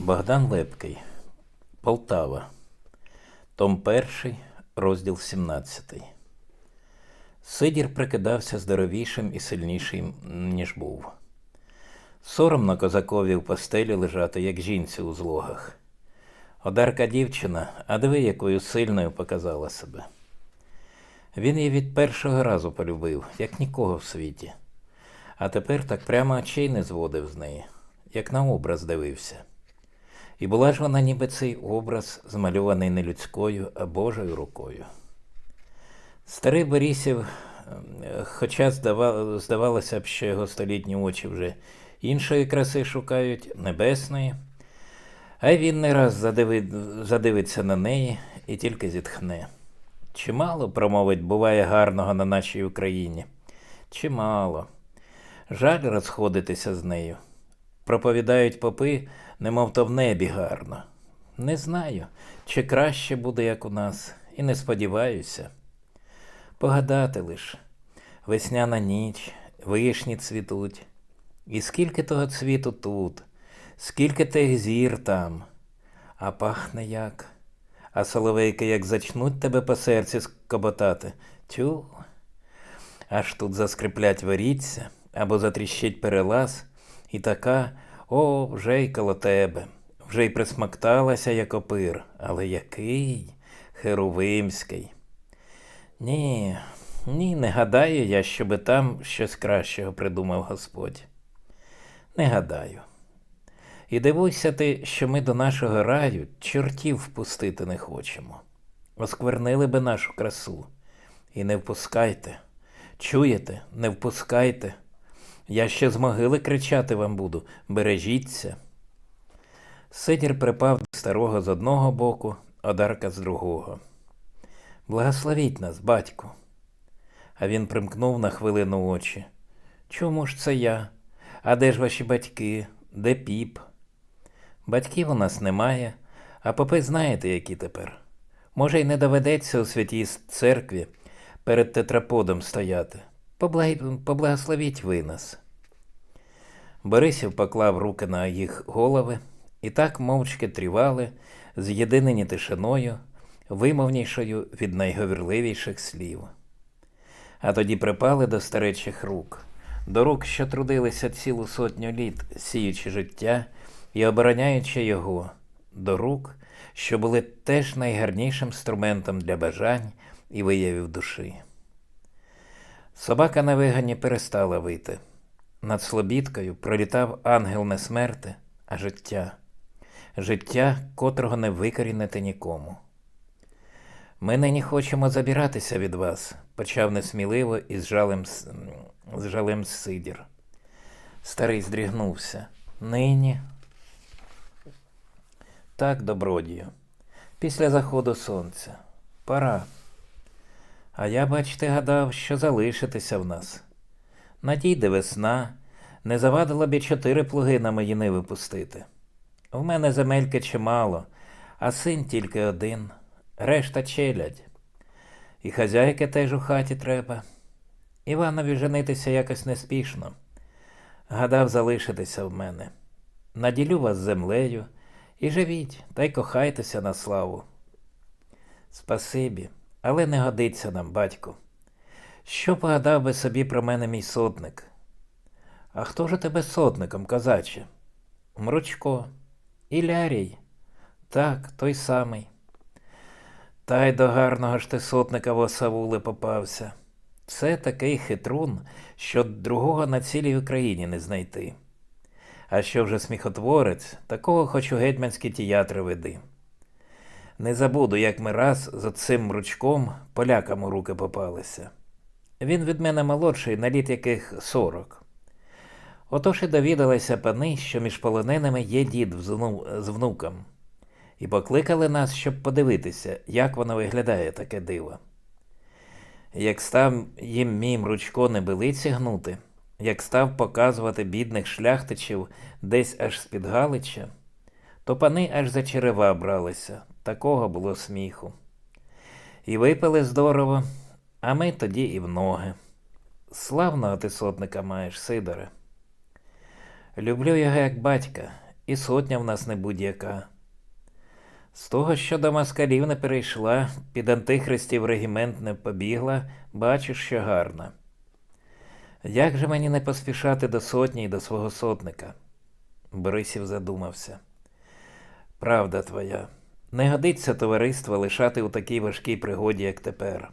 Богдан Лепкий, Полтава, Том 1, розділ 17. Сидір прикидався здоровішим і сильнішим, ніж був. Соромно козакові в постелі лежати, як жінці у злогах. Одарка дівчина, а диви, якою сильною показала себе. Він її від першого разу полюбив, як нікого в світі. А тепер так прямо очей не зводив з неї, як на образ дивився. І була ж вона ніби цей образ, змальований не людською, а Божою рукою. Старий Борісів, е, хоча здавалося б, що його столітні очі вже іншої краси шукають, небесної, а він не раз задиви- задивиться на неї і тільки зітхне. Чимало, промовить, буває гарного на нашій Україні. Чимало. Жаль розходитися з нею. Проповідають попи, немов то в небі гарно. Не знаю, чи краще буде, як у нас, і не сподіваюся. Погадати лиш. Весняна ніч, вишні цвітуть. І скільки того цвіту тут, скільки тих зір там, а пахне як. А соловейки як зачнуть тебе по серці скоботати. Тю. Аж тут заскриплять воріться, або затріщить перелаз, і така, о, вже й коло тебе, вже й присмакталася, як опир, але який херовимський. Ні, ні, не гадаю я, щоби там щось кращого придумав Господь. Не гадаю. І дивуйся ти, що ми до нашого раю чортів впустити не хочемо. Осквернили би нашу красу. І не впускайте. Чуєте, не впускайте. Я ще з могили кричати вам буду, бережіться. Сидір припав до старого з одного боку, Одарка з другого. Благословіть нас, батьку. А він примкнув на хвилину очі. Чому ж це я? А де ж ваші батьки? Де піп? Батьків у нас немає, а попи знаєте, які тепер. Може, й не доведеться у святій церкві перед тетраподом стояти. Поблагословіть ви нас. Борисів поклав руки на їх голови і так мовчки трівали, з'єдинені тишиною, вимовнішою від найговірливіших слів. А тоді припали до старечих рук, до рук, що трудилися цілу сотню літ, сіючи життя і обороняючи його, до рук, що були теж найгарнішим інструментом для бажань і виявів душі. Собака на вигані перестала вити. Над слобідкою пролітав ангел не смерти, а життя, життя, котрого не викорінити нікому. Ми нині хочемо забиратися від вас, почав несміливо і з жалем, з жалем Сидір. Старий здрігнувся. Нині. Так, добродію. Після заходу сонця. Пора. А я, бачите, гадав, що залишитеся в нас. Надійде весна, не завадила б і чотири плуги на мої ниви пустити. В мене земельки чимало, а син тільки один, решта челядь. І хазяйки теж у хаті треба. Іванові женитися якось неспішно. Гадав залишитися в мене. Наділю вас землею і живіть, та й кохайтеся на славу. Спасибі, але не годиться нам, батьку. Що погадав би собі про мене мій сотник? А хто ж тебе сотником, козаче? Мручко. Ілярій. Так, той самий. Та й до гарного ж ти сотника Восавули попався. Це такий хитрун, що другого на цілій Україні не знайти. А що вже сміхотворець, такого хоч у гетьманські тіятри веди. Не забуду, як ми раз з цим мручком полякам у руки попалися. Він від мене молодший, на літ яких сорок. Отож і довідалися пани, що між полоненими є дід з внуком, і покликали нас, щоб подивитися, як воно виглядає таке диво. Як став їм мій мручко небилиці гнути, як став показувати бідних шляхтичів десь аж з-під Галича, то пани аж за черева бралися, такого було сміху. І випили здорово, а ми тоді і в ноги. Славного ти сотника маєш, Сидоре. Люблю його як батька і сотня в нас не будь-яка. З того, що до москалів не перейшла, під антихристів регімент не побігла, бачиш, що гарна. Як же мені не поспішати до сотні і до свого сотника? Борисів задумався. Правда твоя, не годиться товариство лишати у такій важкій пригоді, як тепер.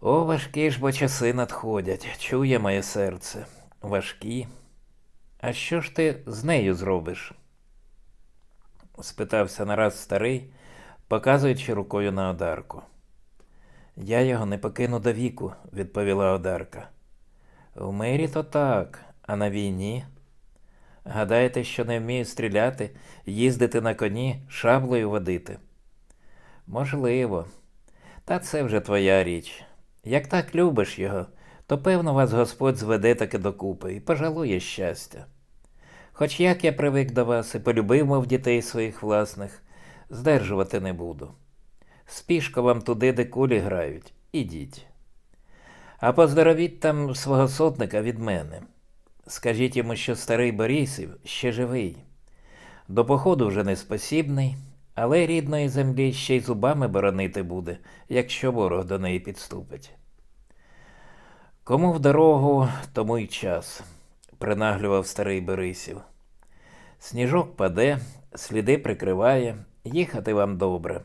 О, важкі ж бо часи надходять, чує моє серце. Важкі. А що ж ти з нею зробиш? спитався нараз старий, показуючи рукою на Одарку. Я його не покину до віку, відповіла Одарка. В мирі то так, а на війні. Гадаєте, що не вмію стріляти, їздити на коні, шаблею водити? Можливо. Та це вже твоя річ. Як так любиш його, то певно вас Господь зведе таки докупи і пожалує щастя. Хоч як я привик до вас і полюбив, мов дітей своїх власних, здержувати не буду. Спішко вам туди, де кулі грають, ідіть. А поздоровіть там свого сотника від мене. Скажіть йому, що старий Борисів ще живий. До походу вже не спосібний, але рідної землі ще й зубами боронити буде, якщо ворог до неї підступить. Кому в дорогу, тому й час, принаглював старий Борисів. Сніжок паде, сліди прикриває, їхати вам добре.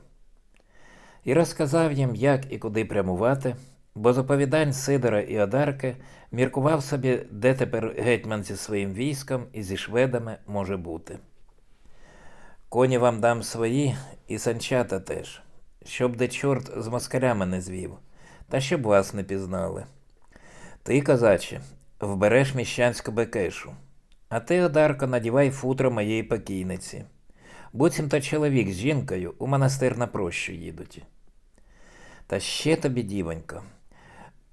І розказав їм, як і куди прямувати, бо з оповідань Сидора і Одарки міркував собі, де тепер гетьман зі своїм військом і зі шведами може бути. Коні вам дам свої і санчата теж, щоб де чорт з москалями не звів, та щоб вас не пізнали. Ти, козаче, вбереш міщанську бекешу, а ти, Одарко, надівай футро моєї покійниці. Буцімто чоловік з жінкою у монастир на прощу їдуть. Та ще тобі, дівонько,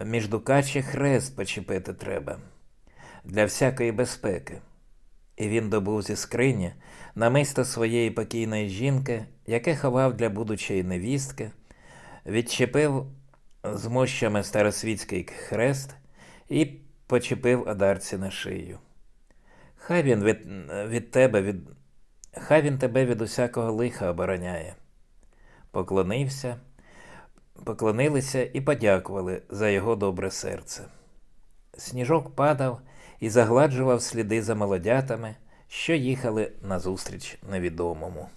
між дукачі хрест почепити треба для всякої безпеки. І він добув зі скрині намисто своєї покійної жінки, яке ховав для будучої невістки, відчепив з мощами старосвітський хрест і почепив одарці на шию. Хай він від, від тебе від. Хай він тебе від усякого лиха обороняє. Поклонився, поклонилися і подякували за його добре серце. Сніжок падав і загладжував сліди за молодятами, що їхали назустріч невідомому.